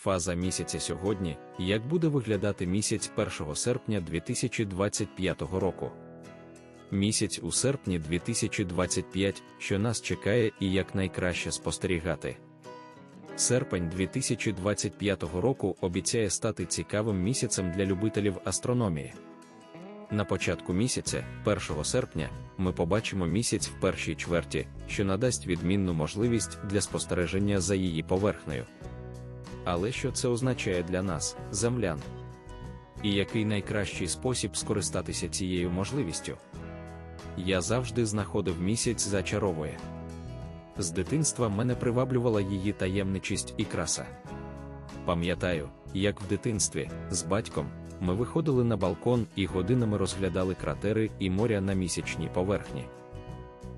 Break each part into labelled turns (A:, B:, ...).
A: Фаза місяця сьогодні, як буде виглядати місяць 1 серпня 2025 року. Місяць у серпні 2025, що нас чекає і як найкраще спостерігати. Серпень 2025 року обіцяє стати цікавим місяцем для любителів астрономії. На початку місяця, 1 серпня, ми побачимо місяць в першій чверті, що надасть відмінну можливість для спостереження за її поверхнею. Але що це означає для нас, землян? І який найкращий спосіб скористатися цією можливістю? Я завжди знаходив місяць зачаровує. З дитинства мене приваблювала її таємничість і краса. Пам'ятаю, як в дитинстві, з батьком, ми виходили на балкон і годинами розглядали кратери і моря на місячній поверхні.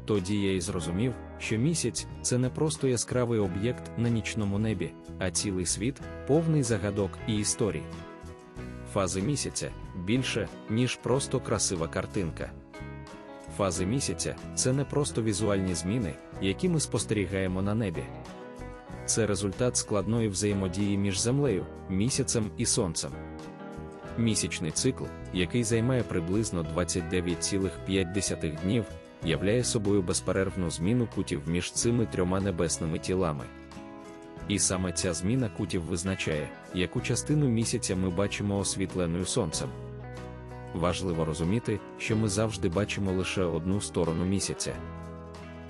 A: Тоді я й зрозумів, що місяць це не просто яскравий об'єкт на нічному небі, а цілий світ, повний загадок і історій. Фази місяця більше, ніж просто красива картинка. Фази місяця це не просто візуальні зміни, які ми спостерігаємо на небі. Це результат складної взаємодії між Землею, місяцем і сонцем. Місячний цикл, який займає приблизно 29,5 днів, являє собою безперервну зміну кутів між цими трьома небесними тілами. І саме ця зміна кутів визначає, яку частину місяця ми бачимо освітленою сонцем. Важливо розуміти, що ми завжди бачимо лише одну сторону місяця.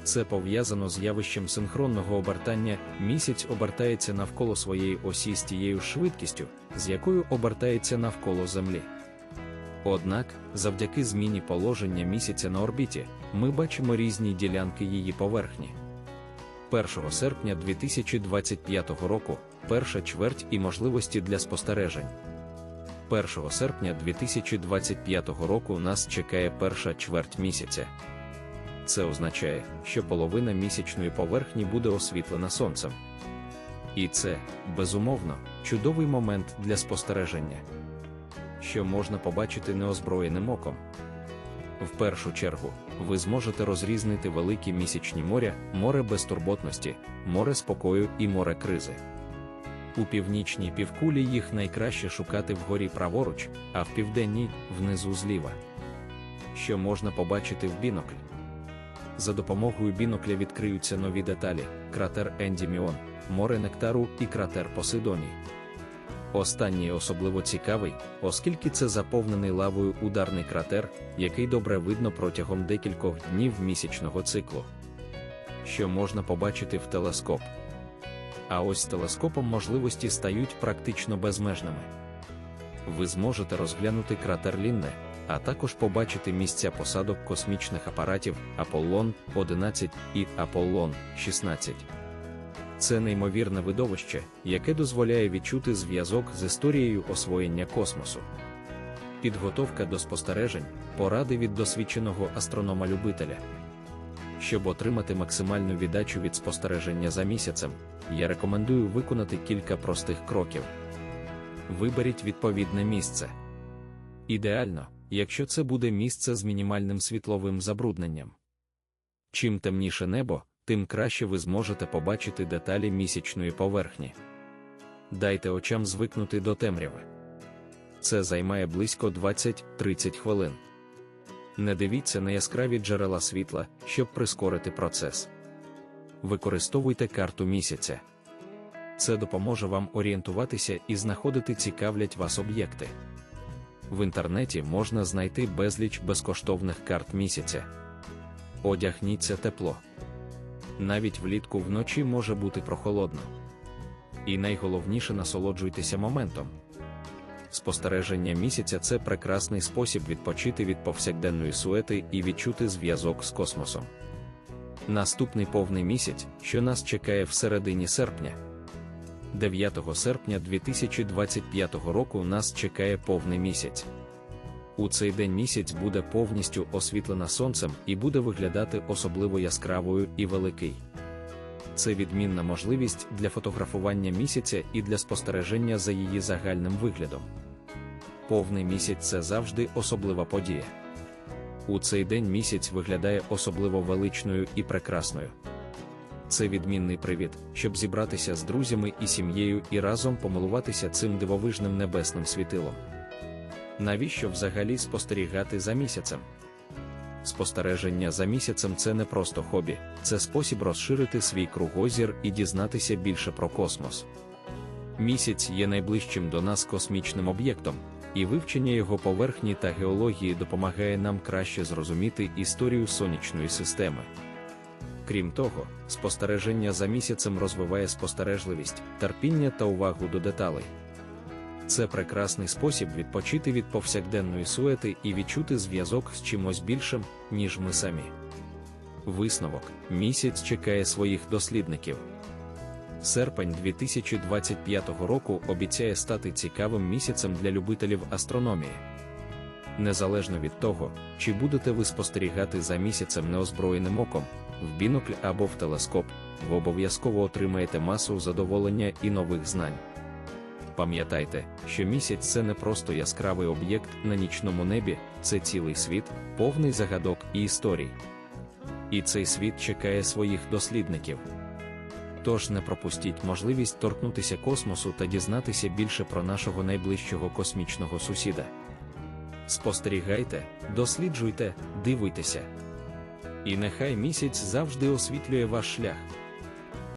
A: Це пов'язано з явищем синхронного обертання, місяць обертається навколо своєї осі з тією швидкістю, з якою обертається навколо Землі. Однак, завдяки зміні положення місяця на орбіті, ми бачимо різні ділянки її поверхні. 1 серпня 2025 року перша чверть і можливості для спостережень. 1 серпня 2025 року нас чекає перша чверть місяця. Це означає, що половина місячної поверхні буде освітлена сонцем. І це, безумовно, чудовий момент для спостереження, що можна побачити неозброєним оком. В першу чергу, ви зможете розрізнити великі місячні моря, море безтурботності, море спокою і море кризи. У північній півкулі їх найкраще шукати вгорі праворуч, а в південній внизу зліва. Що можна побачити в бінокль? За допомогою бінокля відкриються нові деталі: кратер Ендіміон, море Нектару і кратер Посейдоній. Останній особливо цікавий, оскільки це заповнений лавою ударний кратер, який добре видно протягом декількох днів місячного циклу. Що можна побачити в телескоп. А ось телескопом можливості стають практично безмежними. Ви зможете розглянути кратер Лінне, а також побачити місця посадок космічних апаратів Аполлон 11 і Аполлон 16. Це неймовірне видовище, яке дозволяє відчути зв'язок з історією освоєння космосу. Підготовка до спостережень, поради від досвідченого астронома-любителя. Щоб отримати максимальну віддачу від спостереження за місяцем, я рекомендую виконати кілька простих кроків. Виберіть відповідне місце. Ідеально, якщо це буде місце з мінімальним світловим забрудненням. Чим темніше небо, тим краще ви зможете побачити деталі місячної поверхні. Дайте очам звикнути до темряви. Це займає близько 20-30 хвилин. Не дивіться на яскраві джерела світла, щоб прискорити процес. Використовуйте карту місяця. Це допоможе вам орієнтуватися і знаходити цікавлять вас об'єкти. В інтернеті можна знайти безліч безкоштовних карт місяця. Одягніться тепло. Навіть влітку вночі може бути прохолодно. І найголовніше насолоджуйтеся моментом. Спостереження місяця це прекрасний спосіб відпочити від повсякденної суети і відчути зв'язок з космосом. Наступний повний місяць, що нас чекає в середині серпня. 9 серпня 2025 року нас чекає повний місяць. У цей день місяць буде повністю освітлена сонцем і буде виглядати особливо яскравою і великий. Це відмінна можливість для фотографування місяця і для спостереження за її загальним виглядом. Повний місяць це завжди особлива подія. У цей день місяць виглядає особливо величною і прекрасною. це відмінний привід, щоб зібратися з друзями і сім'єю і разом помилуватися цим дивовижним небесним світилом. Навіщо взагалі спостерігати за місяцем? Спостереження за місяцем це не просто хобі, це спосіб розширити свій кругозір і дізнатися більше про космос. Місяць є найближчим до нас космічним об'єктом, і вивчення його поверхні та геології допомагає нам краще зрозуміти історію сонячної системи. Крім того, спостереження за місяцем розвиває спостережливість, терпіння та увагу до деталей. Це прекрасний спосіб відпочити від повсякденної суети і відчути зв'язок з чимось більшим, ніж ми самі. Висновок місяць чекає своїх дослідників. Серпень 2025 року обіцяє стати цікавим місяцем для любителів астрономії. Незалежно від того, чи будете ви спостерігати за місяцем неозброєним оком, в бінокль або в телескоп, ви обов'язково отримаєте масу задоволення і нових знань. Пам'ятайте, що місяць це не просто яскравий об'єкт на нічному небі, це цілий світ, повний загадок і історій. І цей світ чекає своїх дослідників. Тож не пропустіть можливість торкнутися космосу та дізнатися більше про нашого найближчого космічного сусіда. Спостерігайте, досліджуйте, дивуйтеся. І нехай місяць завжди освітлює ваш шлях.